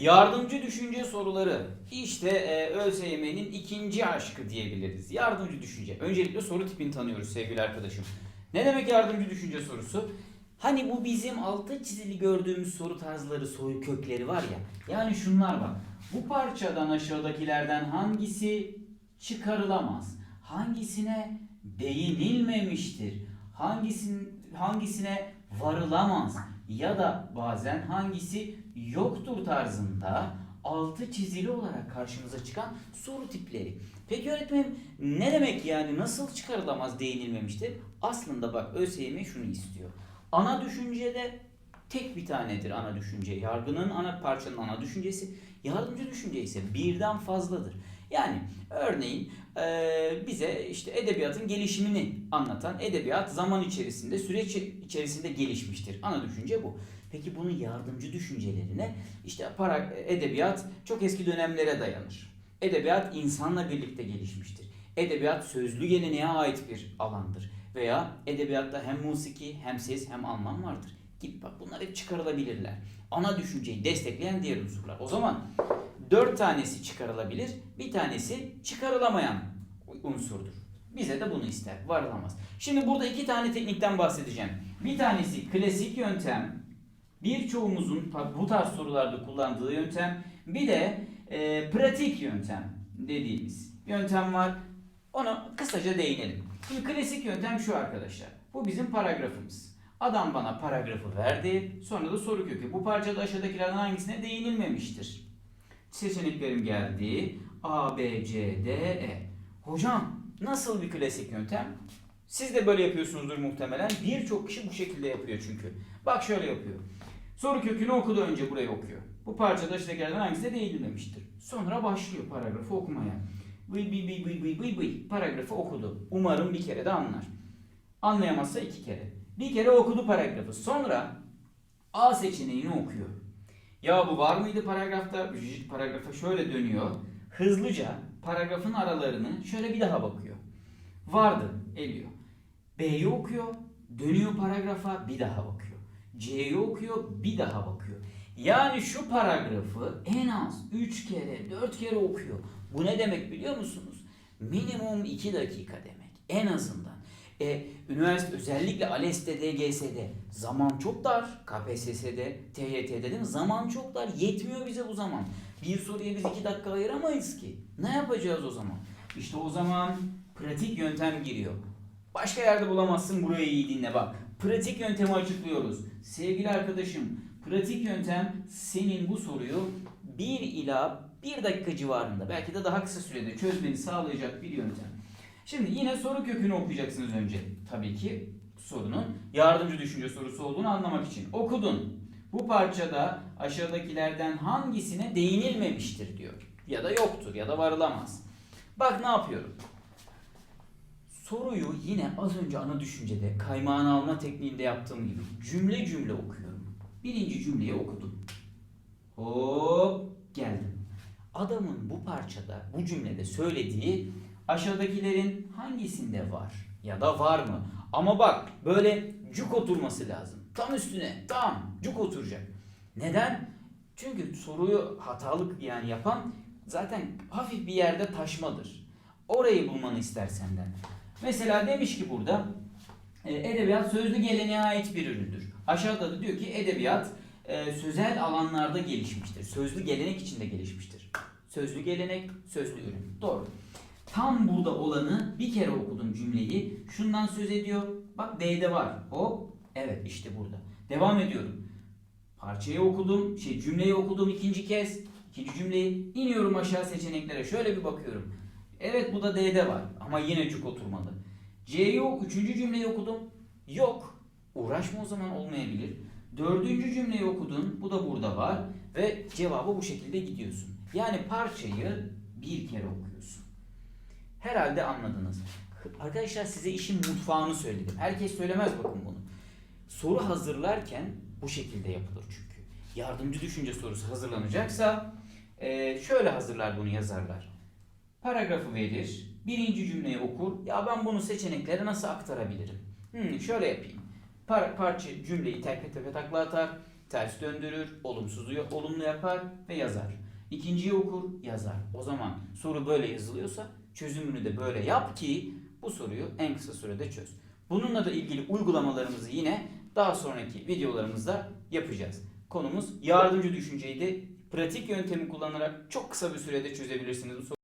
Yardımcı düşünce soruları. İşte e, ÖSYM'nin ikinci aşkı diyebiliriz. Yardımcı düşünce. Öncelikle soru tipini tanıyoruz sevgili arkadaşım. Ne demek yardımcı düşünce sorusu? Hani bu bizim altı çizili gördüğümüz soru tarzları, soru kökleri var ya. Yani şunlar bak. Bu parçadan aşağıdakilerden hangisi çıkarılamaz? Hangisine değinilmemiştir? Hangisin, hangisine varılamaz? Ya da bazen hangisi yoktur tarzında altı çizili olarak karşımıza çıkan soru tipleri. Peki öğretmenim ne demek yani nasıl çıkarılamaz değinilmemiştir? Aslında bak ÖSYM şunu istiyor. Ana düşüncede tek bir tanedir ana düşünce. Yargının ana parçanın ana düşüncesi. Yardımcı düşünce ise birden fazladır. Yani örneğin eee, bize işte edebiyatın gelişimini anlatan edebiyat zaman içerisinde süreç içerisinde gelişmiştir. Ana düşünce bu. Peki bunun yardımcı düşüncelerine işte para, edebiyat çok eski dönemlere dayanır. Edebiyat insanla birlikte gelişmiştir. Edebiyat sözlü geleneğe ait bir alandır. Veya edebiyatta hem musiki hem ses hem anlam vardır. Gibi bak bunlar hep çıkarılabilirler. Ana düşünceyi destekleyen diğer unsurlar. O zaman dört tanesi çıkarılabilir, bir tanesi çıkarılamayan unsurdur. Bize de bunu ister, varılamaz. Şimdi burada iki tane teknikten bahsedeceğim. Bir tanesi klasik yöntem, birçoğumuzun bu tarz sorularda kullandığı yöntem. Bir de e, pratik yöntem dediğimiz yöntem var. Ona kısaca değinelim. Şimdi klasik yöntem şu arkadaşlar. Bu bizim paragrafımız. Adam bana paragrafı verdi. Sonra da soru kökü. Bu parçada aşağıdakilerden hangisine değinilmemiştir? Seçeneklerim geldi. A, B, C, D, E. Hocam nasıl bir klasik yöntem? Siz de böyle yapıyorsunuzdur muhtemelen. Birçok kişi bu şekilde yapıyor çünkü. Bak şöyle yapıyor. Soru kökünü okudu önce burayı okuyor. Bu parçada aşağıdakilerden hangisine değinilmemiştir? Sonra başlıyor paragrafı okumaya. Vıy vıy vıy vıy vıy vıy vıy. Paragrafı okudu. Umarım bir kere de anlar. Anlayamazsa iki kere. Bir kere okudu paragrafı. Sonra A seçeneğini okuyor. Ya bu var mıydı paragrafta? Paragrafa şöyle dönüyor. Hızlıca paragrafın aralarını şöyle bir daha bakıyor. Vardı eliyor. B'yi okuyor. Dönüyor paragrafa bir daha bakıyor. C'yi okuyor bir daha bakıyor. Yani şu paragrafı en az 3 kere 4 kere okuyor. Bu ne demek biliyor musunuz? Minimum 2 dakika demek. En azından. E, üniversite özellikle ALES'te, DGS'de zaman çok dar. KPSS'de, TYT'de değil mi? Zaman çok dar. Yetmiyor bize bu zaman. Bir soruya biz 2 dakika ayıramayız ki. Ne yapacağız o zaman? İşte o zaman pratik yöntem giriyor. Başka yerde bulamazsın burayı iyi dinle bak. Pratik yöntemi açıklıyoruz. Sevgili arkadaşım, pratik yöntem senin bu soruyu 1 ila 1 dakika civarında belki de daha kısa sürede çözmeni sağlayacak bir yöntem. Şimdi yine soru kökünü okuyacaksınız önce. Tabii ki sorunun yardımcı düşünce sorusu olduğunu anlamak için. Okudun. Bu parçada aşağıdakilerden hangisine değinilmemiştir diyor. Ya da yoktur ya da varılamaz. Bak ne yapıyorum. Soruyu yine az önce ana düşüncede kaymağını alma tekniğinde yaptığım gibi cümle cümle okuyorum. Birinci cümleyi okudum. Hop geldim. Adamın bu parçada, bu cümlede söylediği aşağıdakilerin hangisinde var ya da var mı? Ama bak böyle cuk oturması lazım. Tam üstüne tam cuk oturacak. Neden? Çünkü soruyu hatalık yani yapan zaten hafif bir yerde taşmadır. Orayı bulmanı ister senden. Mesela demiş ki burada e, edebiyat sözlü geleneğe ait bir üründür. Aşağıda da diyor ki edebiyat e, sözel alanlarda gelişmiştir. Sözlü gelenek içinde gelişmiştir. Sözlü gelenek, sözlü ürün. Doğru. Tam burada olanı bir kere okudum cümleyi. Şundan söz ediyor. Bak D'de var. Hop. Evet işte burada. Devam ediyorum. Parçayı okudum. Şey cümleyi okudum ikinci kez. İkinci cümleyi iniyorum aşağı seçeneklere. Şöyle bir bakıyorum. Evet bu da D'de var. Ama yine cuk oturmadı. C'yi üçüncü cümleyi okudum. Yok. Uğraşma o zaman olmayabilir. Dördüncü cümleyi okudun. Bu da burada var. Ve cevabı bu şekilde gidiyorsun. Yani parçayı bir kere okuyorsun. Herhalde anladınız. Arkadaşlar size işin mutfağını söyledim. Herkes söylemez bakın bunu. Soru hazırlarken bu şekilde yapılır çünkü. Yardımcı düşünce sorusu hazırlanacaksa eee, şöyle hazırlar bunu yazarlar. Paragrafı verir, birinci cümleyi okur. Ya ben bunu seçeneklere nasıl aktarabilirim? Hmm, şöyle yapayım. Par parça cümleyi tepe tepe takla atar. ters döndürür, olumsuzu olumlu yapar ve yazar. İkinciyi okur, yazar. O zaman soru böyle yazılıyorsa çözümünü de böyle yap ki bu soruyu en kısa sürede çöz. Bununla da ilgili uygulamalarımızı yine daha sonraki videolarımızda yapacağız. Konumuz yardımcı düşünceydi. Pratik yöntemi kullanarak çok kısa bir sürede çözebilirsiniz bu soruyu.